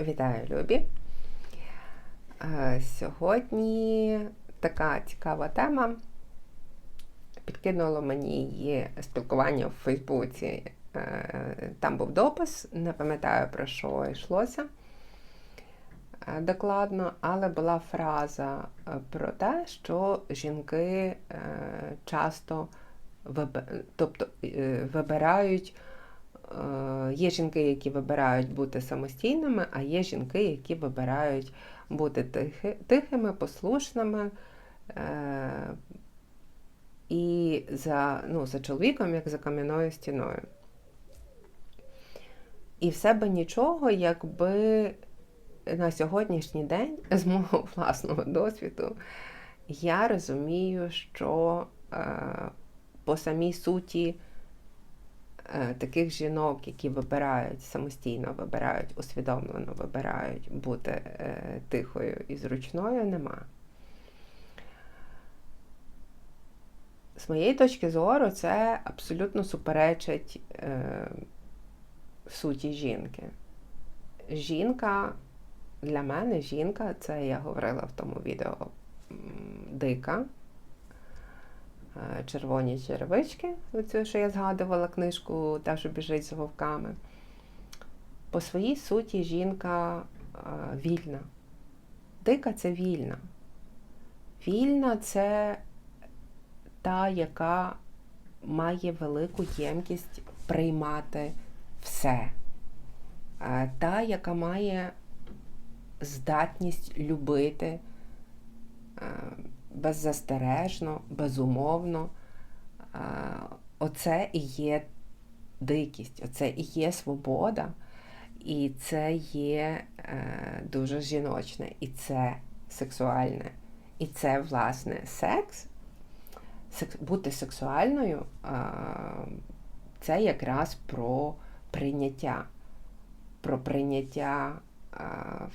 Вітаю, Любі! Е, Сьогодні така цікава тема. Підкинуло мені її спілкування в Фейсбуці. Е, Там був допис, не пам'ятаю про що йшлося е, докладно, але була фраза про те, що жінки часто тобто, вибирають. Е, Є жінки, які вибирають бути самостійними, а є жінки, які вибирають бути тихи, тихими, послушними е, і за, ну, за чоловіком, як за кам'яною стіною. І все би нічого, якби на сьогоднішній день, з мого власного досвіду, я розумію, що е, по самій суті таких жінок, які вибирають самостійно, вибирають усвідомлено, вибирають бути е, тихою і зручною, нема. З моєї точки зору, це абсолютно суперечить е, суті жінки. Жінка, для мене жінка, це я говорила в тому відео дика, е, червоні черевички, оцю, що я згадувала книжку Та, що біжить за вовками. По своїй суті жінка е, вільна. Дика це вільна. Вільна це та, яка має велику ємкість приймати все. Е, Та, яка має здатність любити е, беззастережно, безумовно. Оце і є дикість, оце і є свобода, і це є е, дуже жіночне, і це сексуальне. І це, власне. Секс, бути сексуальною це якраз про прийняття, про прийняття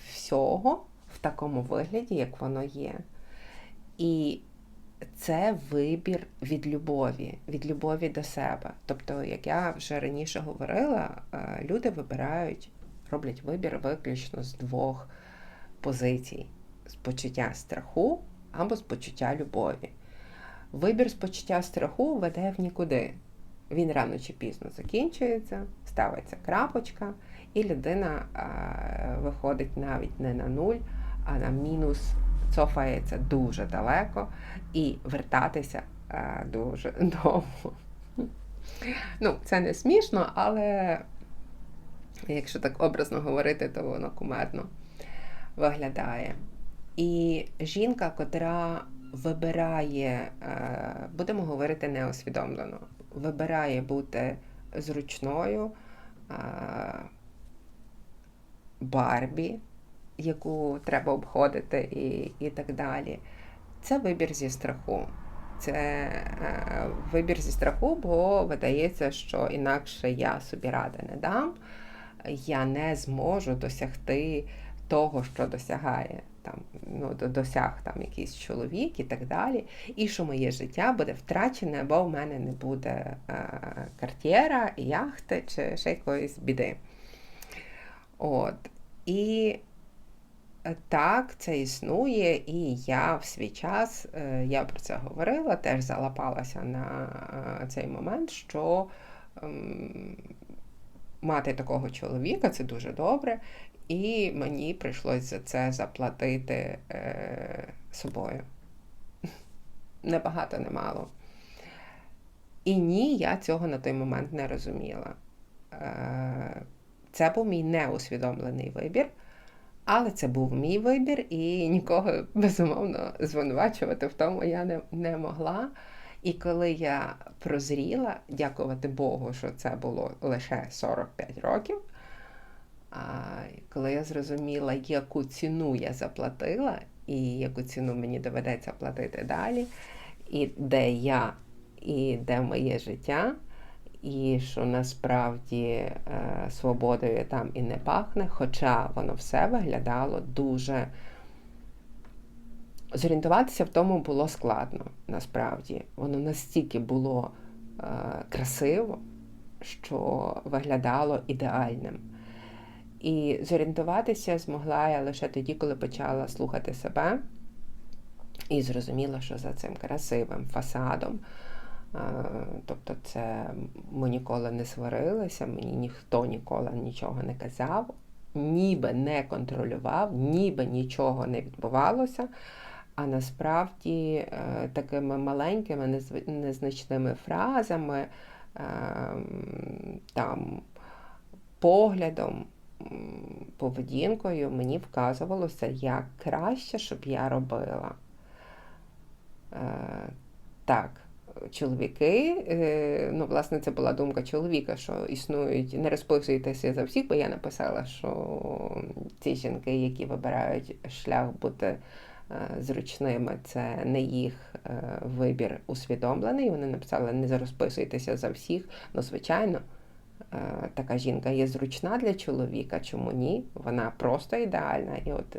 всього в такому вигляді, як воно є. І це вибір від любові, від любові до себе. Тобто, як я вже раніше говорила, люди вибирають, роблять вибір виключно з двох позицій: з почуття страху або з почуття любові. Вибір з почуття страху веде в нікуди. Він рано чи пізно закінчується, ставиться крапочка, і людина а, виходить навіть не на нуль, а на мінус, цофається дуже далеко і вертатися а, дуже довго. Ну, це не смішно, але якщо так образно говорити, то воно кумедно виглядає. І жінка, котра вибирає, е, будемо говорити неосвідомлено, вибирає бути зручною е, Барбі, яку треба обходити, і, і так далі. Це вибір зі страху. Це е, вибір зі страху, бо видається, що інакше я собі ради не дам, я не зможу досягти того, що досягає там, ну, досяг там якийсь чоловік і так далі. І що моє життя буде втрачене, бо в мене не буде е, картєра, яхти чи ще якоїсь біди. От. І так, це існує, і я в свій час, е, я про це говорила, теж залапалася на е, цей момент, що ем, мати такого чоловіка це дуже добре, і мені прийшлось за це заплатити е, собою. Небагато, немало. І ні, я цього на той момент не розуміла. Е, Це був мій неусвідомлений вибір, але це був мій вибір, і нікого, безумовно, звинувачувати в тому я не, не могла. І коли я прозріла, дякувати Богу, що це було лише 45 років. А коли я зрозуміла, яку ціну я заплатила, і яку ціну мені доведеться платити далі, і де я, і де моє життя, і що насправді е, свободою там і не пахне, хоча воно все виглядало дуже. Зорієнтуватися в тому було складно, насправді. Воно настільки було е, красиво, що виглядало ідеальним. І зорієнтуватися змогла я лише тоді, коли почала слухати себе і зрозуміла, що за цим красивим фасадом. Е, Тобто, це ми ніколи не сварилися, мені ніхто ніколи нічого не казав, ніби не контролював, ніби нічого не відбувалося. А насправді е, такими маленькими, незначними фразами, ем, там, поглядом, поведінкою мені вказувалося, як краще, щоб я робила. Е, Так, чоловіки, е, ну, власне, це була думка чоловіка, що існують, не розписуйтеся за всіх, бо я написала, що ті жінки, які вибирають шлях бути е, зручними, це не їх е, вибір усвідомлений. Вони написали, не розписуйтеся за всіх. Ну, звичайно, така жінка є зручна для чоловіка, чому ні? Вона просто ідеальна. І от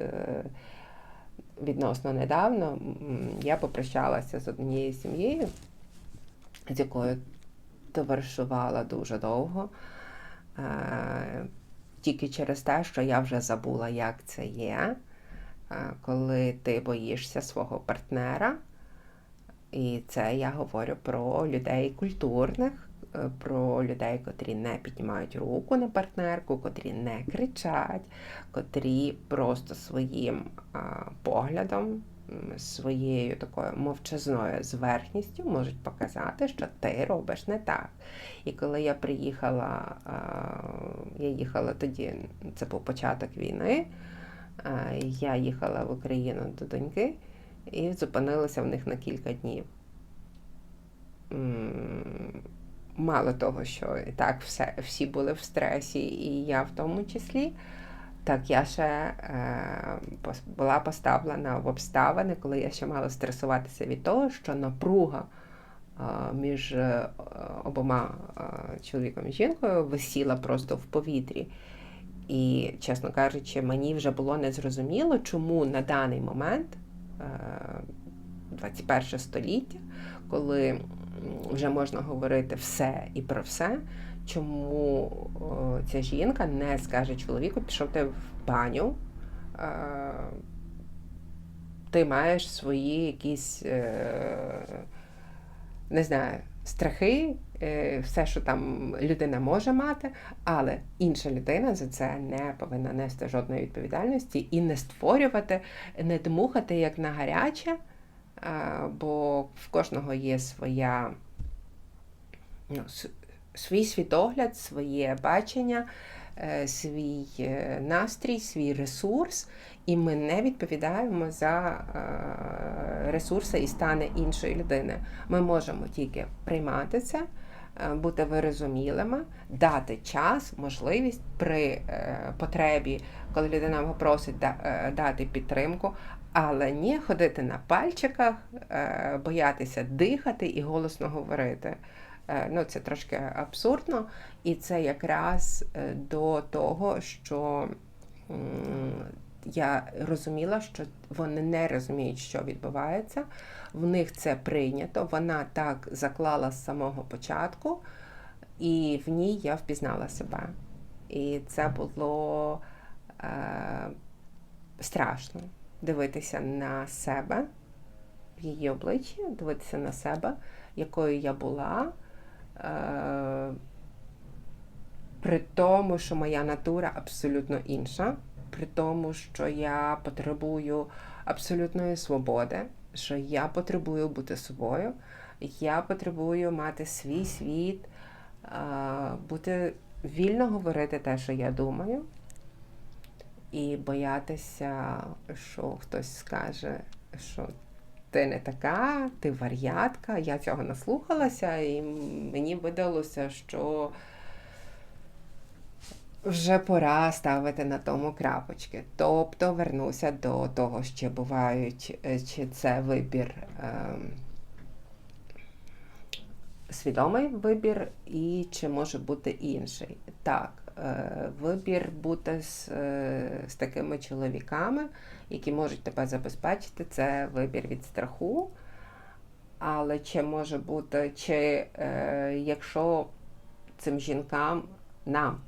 відносно недавно я попрощалася з однією сім'єю, з якою товаришувала дуже довго. Е, Тільки через те, що я вже забула, як це є, е, коли ти боїшся свого партнера. І це я говорю про людей культурних, е, про людей, котрі не піднімають руку на партнерку, котрі не кричать, котрі просто своїм поглядом, своєю такою мовчазною зверхністю можуть показати, що ти робиш не так. І коли я приїхала, я їхала тоді, це був початок війни, я їхала в Україну до доньки і зупинилася в них на кілька днів. Мало того, що і так все, всі були в стресі, і я в тому числі, так я ще е, була поставлена в обставини, коли я ще мала стресуватися від того, що напруга е, між е, обома е, чоловіком і жінкою висіла просто в повітрі. І, чесно кажучи, мені вже було незрозуміло, чому на даний момент, е, 21 століття, коли вже можна говорити все і про все, чому о, ця жінка не скаже чоловіку, пішов ти в баню, е, ти маєш свої якісь, е, не знаю, страхи, е, все, що там людина може мати, але інша людина за це не повинна нести жодної відповідальності і не створювати, не дмухати як на гаряче, бо в кожного є своя, ну, свій світогляд, своє бачення, е, свій е, настрій, свій ресурс, і ми не відповідаємо за е, ресурси і стани іншої людини. Ми можемо тільки приймати це, бути вирозумілими, дати час, можливість при потребі, коли людина е, дати підтримку, але не ходити на пальчиках, боятися дихати і голосно говорити. Е, Ну, це трошки абсурдно, і це якраз е, до того, що я розуміла, що вони не розуміють, що відбувається. В них це прийнято. Вона так заклала з самого початку, і в ній я впізнала себе. І це було е, страшно дивитися на себе в її обличчі, дивитися на себе, якою я була. Е, при тому, що моя натура абсолютно інша, при тому, що я потребую абсолютної свободи, що я потребую бути собою, я потребую мати свій світ, е, бути вільно говорити те, що я думаю, і боятися, що хтось скаже, що ти не така, ти вар'ятка. Я цього наслухалася, і мені видалося, що вже пора ставити на тому крапочки. Тобто вернуся до того, що бувають, е, чи це вибір. ем, Свідомий вибір і чи може бути інший. Так, е, вибір бути з, е, з такими чоловіками, які можуть тебе забезпечити, це вибір від страху. Але чи може бути, чи е, якщо цим жінкам, нам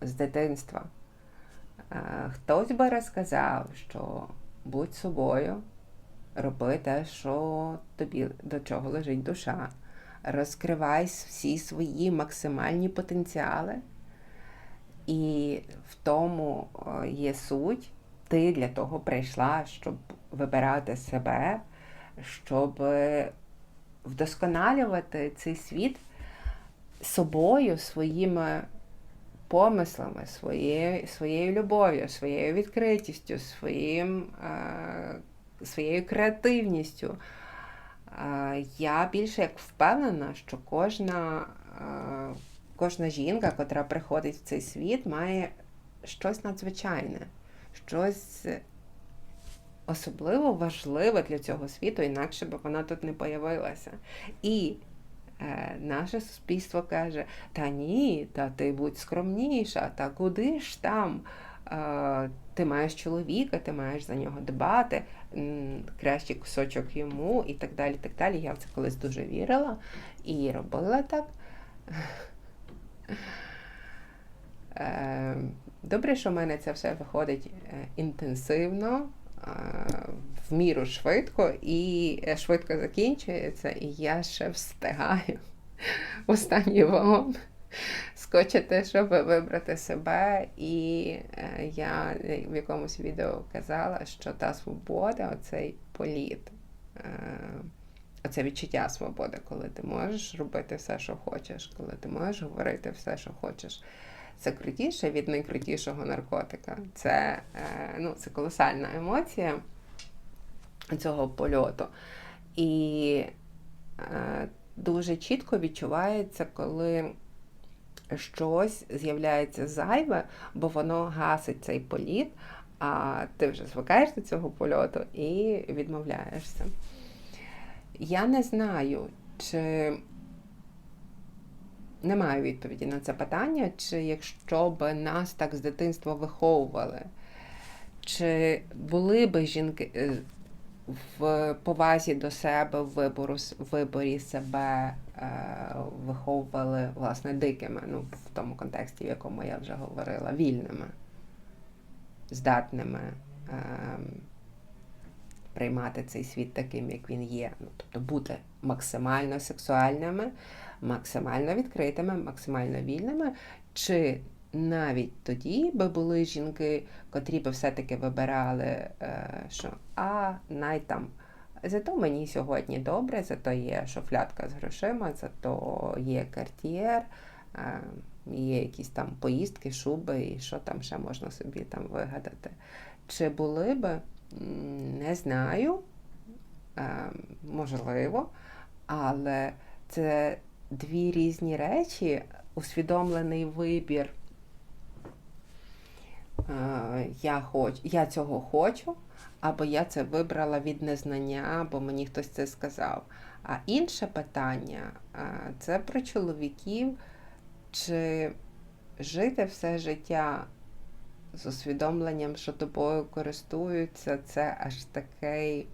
з дитинства Е, Хтось би розказав, що будь собою, роби те, що тобі до чого лежить душа. Розкривай всі свої максимальні потенціали. І в тому е, є суть. Ти для того прийшла, щоб вибирати себе, щоб вдосконалювати цей світ собою, своїми помислами, своєю своєю любов'ю, своєю відкритістю, своїм, е, своєю креативністю. Е, я більше як впевнена, що кожна, е, кожна жінка, котра приходить в цей світ, має щось надзвичайне, щось особливо важливе для цього світу, інакше б вона тут не появилася. І е, наше суспільство каже: та ні, та ти будь скромніша, та куди ж там? Е, ти маєш чоловіка, ти маєш за нього дбати, кращий кусочок йому і так далі. так далі. Я в це колись дуже вірила і робила так. Е, добре, що в мене це все виходить е, інтенсивно, в міру швидко і е, швидко закінчується, і я ще встигаю останній вагон скочити, щоб вибрати себе. І е, я в якомусь відео казала, що та свобода, оцей політ, е, оце відчуття свободи, коли ти можеш робити все, що хочеш, коли ти можеш говорити все, що хочеш. Це крутіше від найкрутішого наркотика. Це е, ну, це колосальна емоція цього польоту. І е, дуже чітко відчувається, коли щось з'являється зайве, бо воно гасить цей політ, а ти вже звикаєш до цього польоту і відмовляєшся. Я не знаю, чи не маю відповіді на це питання, чи якщо б нас так з дитинства виховували, чи були б жінки е, в повазі до себе, в вибору, виборі себе е, виховували власне дикими, ну, в тому контексті, в якому я вже говорила, вільними, здатними. Е, Приймати цей світ таким, як він є, ну тобто бути максимально сексуальними, максимально відкритими, максимально вільними, чи навіть тоді би були жінки, котрі би все-таки вибирали, е, що а най там. Зато мені сьогодні добре, зато є шофлятка з грошима, зато є карт'єр, е, є якісь там поїздки, шуби і що там ще можна собі там вигадати. Чи були би, не знаю, е, можливо, але це дві різні речі, усвідомлений вибір. Е, я хоч, я цього хочу, або я це вибрала від незнання, бо мені хтось це сказав. А інше питання е, це про чоловіків, чи жити все життя з усвідомленням, що тобою користуються, це аж такий,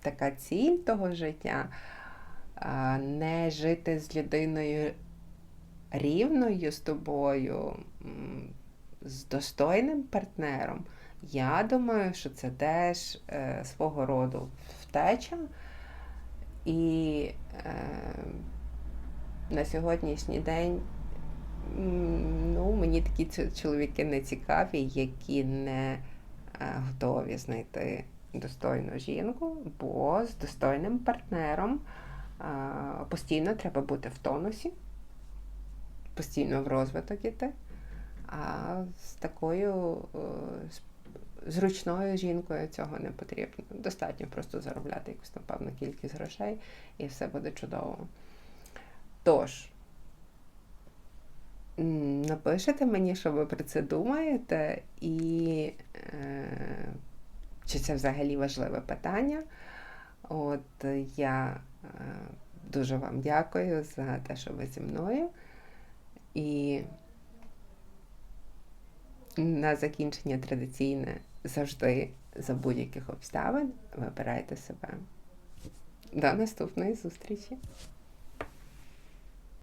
така ціль того життя не жити з людиною рівною з тобою, з достойним партнером. Я думаю, що це теж е, свого роду втеча. І е, на сьогоднішній день ну, мені такі чоловіки не цікаві, які не е, готові знайти достойну жінку, бо з достойним партнером постійно треба бути в тонусі, постійно в розвиток іти. А з такою зручною жінкою цього не потрібно. Достатньо просто заробляти якусь там певну кількість грошей і все буде чудово. Тож, напишете мені, що ви про це думаєте, і е, чи це взагалі важливе питання. От я Е, дуже вам дякую за те, що ви зі мною. І на закінчення традиційне завжди за будь-яких обставин вибирайте себе. До наступної зустрічі!